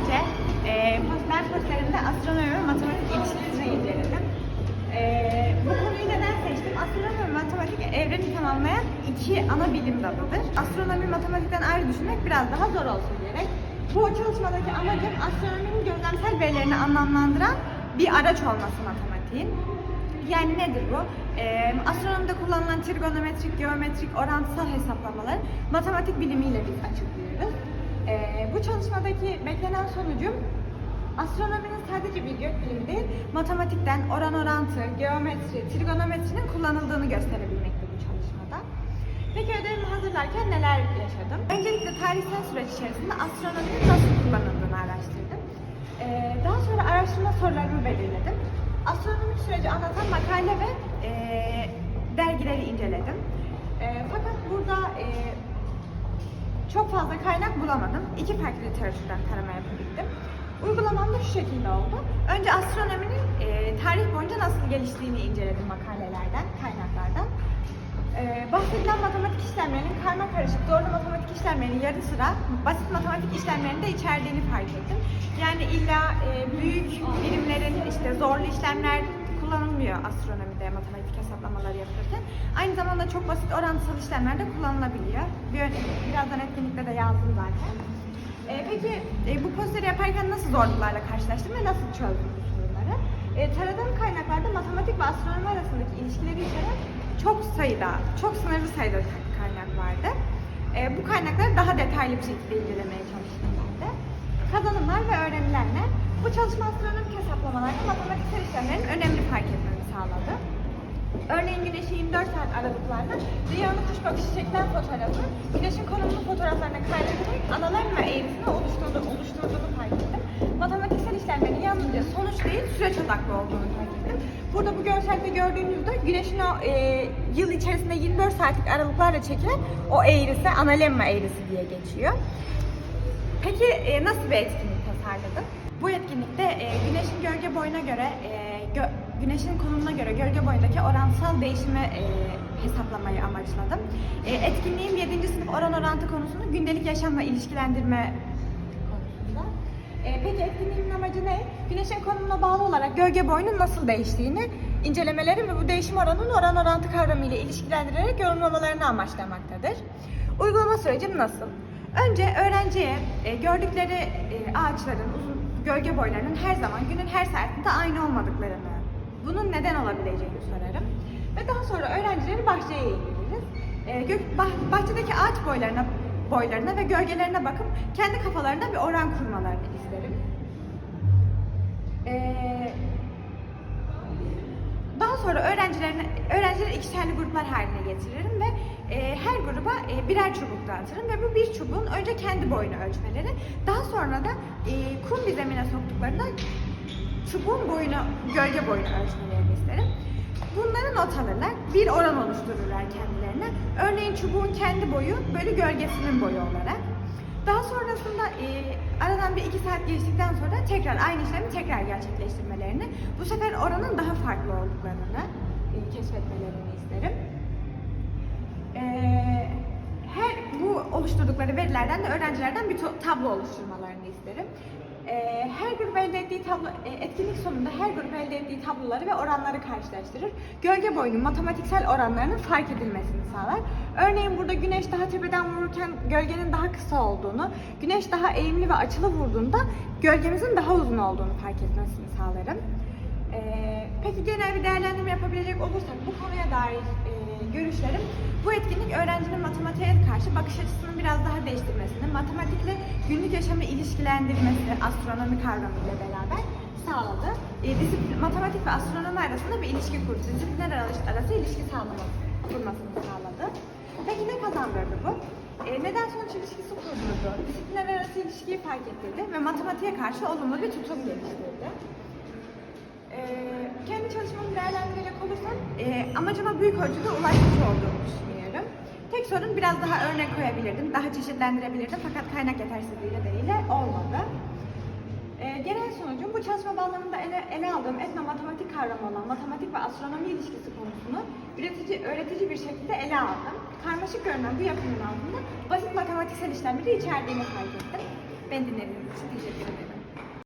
önce e, ben posterimde astronomi ve matematik ilişkisini inceledim. E, bu konuyu neden seçtim? Astronomi ve matematik evreni tamamlayan iki ana bilim dalıdır. Astronomi matematikten ayrı düşünmek biraz daha zor olsun diyerek. Bu çalışmadaki amacım astronominin gözlemsel verilerini anlamlandıran bir araç olması matematiğin. Yani nedir bu? Ee, astronomide kullanılan trigonometrik, geometrik, orantısal hesaplamaları matematik bilimiyle biz açıklıyoruz. Ee, bu çalışmadaki beklenen sonucum astronominin sadece bir gök bilimi değil, matematikten oran orantı, geometri, trigonometrinin kullanıldığını gösterebilmekte bu çalışmada. Peki ödevimi hazırlarken neler yaşadım? Öncelikle tarihsel süreç içerisinde astronominin nasıl kullanıldığını araştırdım. Ee, daha sonra araştırma sorularımı belirledim. Astronomik süreci anlatan makale ve e, dergileri inceledim. E, fakat burada e, çok fazla kaynak bulamadım. İki farklı literatürden tarama yapabildim. Uygulamam da şu şekilde oldu. Önce astronominin e, tarih boyunca nasıl geliştiğini inceledim makalelerden, kaynaklardan. Ee, bahsedilen matematik işlemlerinin karma karışık doğru matematik işlemlerinin yarı sıra basit matematik işlemlerini de içerdiğini fark ettim. Yani illa e, büyük birimlerin işte zorlu işlemler kullanılmıyor astronomide matematik hesaplamaları yapılırken. Aynı zamanda çok basit orantısal işlemler de kullanılabiliyor. Bir birazdan etkinlikte de yazdım zaten. Ee, peki e, bu posteri yaparken nasıl zorluklarla karşılaştım ve nasıl çözdüm bu sorunları? E, taradığım kaynaklarda matematik ve astronomi arasındaki ilişkileri içeren çok sayıda, çok sınırlı sayıda kaynak vardı. E, bu kaynakları daha detaylı bir şekilde incelemeye çalıştım ben de. Kazanımlar ve öğrenilerle bu çalışma astronomik hesaplamalarda matematiksel işlemlerin önemli fark etmemi sağladı. Örneğin güneşi 24 saat aralıklarla dünyanın kuş bakışı çekilen fotoğrafı, güneşin konumlu fotoğraflarına kaydedilerek analarma eğrisini oluşturdu, oluşturduğunu fark ettim. Matematiksel işlemlerin yalnızca sonuç değil, süreç odaklı olduğunu fark ettim. Burada bu görselde gördüğünüzde güneşin o e, yıl içerisinde 24 saatlik aralıklarla çekilen o eğrisi analemma eğrisi diye geçiyor. Peki e, nasıl bir etkinlik tasarladım? Bu etkinlikte e, güneşin gölge boyuna göre, e, gö- güneşin konumuna göre gölge boyundaki oransal değişimi e, hesaplamayı amaçladım. E, etkinliğim 7. sınıf oran orantı konusunu gündelik yaşamla ilişkilendirme konusunda. E, peki etkinliğimin amacı ne? Güneşin konumuna bağlı olarak gölge boyunun nasıl değiştiğini incelemeleri ve bu değişim oranının oran orantı kavramı ile ilişkilendirerek yorumlamalarını amaçlamaktadır. Uygulama sürecim nasıl? Önce öğrenciye e, gördükleri e, ağaçların uzun gölge boylarının her zaman günün her saatinde aynı olmadıklarını, bunun neden olabileceğini sorarım. Ve daha sonra öğrencileri bahçeye eğiliriz. E, gök, bah- bahçedeki ağaç boylarına boylarına ve gölgelerine bakıp kendi kafalarında bir oran kurmalarını isterim. Ee, daha sonra öğrencilerini, öğrencileri ikişerli gruplar haline getiririm ve e, her gruba e, birer çubuk dağıtırım ve bu bir çubuğun önce kendi boyunu ölçmeleri, daha sonra da e, kum bir zemine soktuklarında çubuğun boyunu, gölge boyunu ölçmelerini isterim. Bunları not alırlar, bir oran oluştururlar kendilerine. Örneğin çubuğun kendi boyu bölü gölgesinin boyu olarak. Daha sonrasında e, aradan bir iki saat geçtikten sonra tekrar aynı işlemi tekrar gerçekleştirmelerini, bu sefer oranın daha farklı olduklarını e, keşfetmelerini isterim. E, her bu oluşturdukları verilerden de öğrencilerden bir tablo oluşturmalarını isterim. E, elde ettiği tablo, e, etkinlik sonunda her grup elde ettiği tabloları ve oranları karşılaştırır. Gölge boyunun matematiksel oranlarının fark edilmesini sağlar. Örneğin burada güneş daha tepeden vururken gölgenin daha kısa olduğunu, güneş daha eğimli ve açılı vurduğunda gölgemizin daha uzun olduğunu fark etmesini sağlarım. Ee, peki genel bir değerlendirme yapabilecek olursak bu konuya dair e, görüşlerim bu etkinlik öğrencinin matematiğe karşı bakış açısını biraz daha değiştirmesini, matematikle günlük yaşamı ilişkilendirmesi astronomi kavramıyla beraber sağladı. E, disiplin, matematik ve astronomi arasında bir ilişki kurdu. Disiplinler arası, ilişki sağlaması, kurmasını sağladı. Peki ne kazandırdı bu? E, neden sonuç ilişkisi kurdurdu? Disiplinler arası ilişkiyi fark ettirdi ve matematiğe karşı olumlu bir tutum geliştirdi. Ee, kendi çalışmamı olursam e, amacıma büyük ölçüde ulaşmış olduğumu düşünüyorum. Tek sorun biraz daha örnek koyabilirdim, daha çeşitlendirebilirdim fakat kaynak yetersizliği nedeniyle olmadı. Ee, genel sonucum bu çalışma bağlamında ele, ele aldığım etnomatematik kavramı olan matematik ve astronomi ilişkisi konusunu üretici, öğretici bir şekilde ele aldım. Karmaşık görünen bu yapının altında basit matematiksel işlemleri içerdiğini fark ettim. Beni dinlediğiniz için teşekkür ederim.